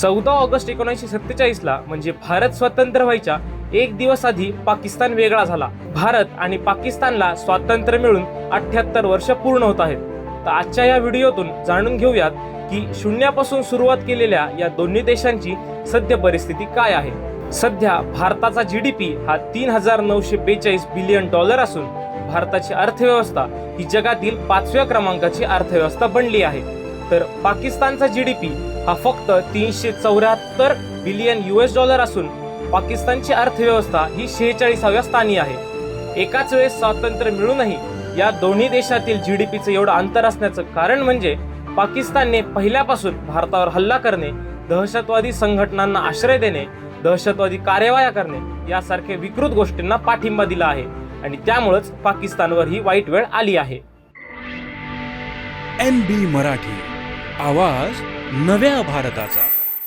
चौदा ऑगस्ट एकोणीसशे सत्तेचाळीसला म्हणजे भारत स्वतंत्र व्हायच्या एक दिवस आधी पाकिस्तान वेगळा झाला. भारत आणि पाकिस्तानला स्वातंत्र्य मिळून अठ्याहत्तर वर्ष पूर्ण होत आहेत. तर आजच्या या व्हिडिओतून जाणून घेऊयात की शून्यापासून सुरुवात केलेल्या या दोन्ही देशांची सद्य परिस्थिती काय आहे. सध्या भारताचा जी डी पी हा तीन हजार नऊशे बेचाळीस बिलियन डॉलर असून भारताची अर्थव्यवस्था ही जगातील पाचव्या क्रमांकाची अर्थव्यवस्था बनली आहे. तर पाकिस्तानचा जी डी पी हा फक्त तीनशे चौऱ्याहत्तर बिलियन युएस डॉलर असून पाकिस्तानची अर्थव्यवस्था ही शेहेचाळीसाव्या स्थानी आहे. एकाच वेळेस स्वातंत्र्य मिळूनही या दोन्ही देशातील जी डी पीचं एवढं अंतर असण्याचं कारण म्हणजे पाकिस्तानने पहिल्यापासून भारतावर हल्ला करणे दहशतवादी संघटनांना आश्रय देणे दहशतवादी कार्यवाया करणे यासारख्या विकृत गोष्टींना पाठिंबा दिला आहे आणि त्यामुळेच पाकिस्तानवर ही वाईट वेळ आली आहे. N B Marathi. आवाज नव्या भारताचा.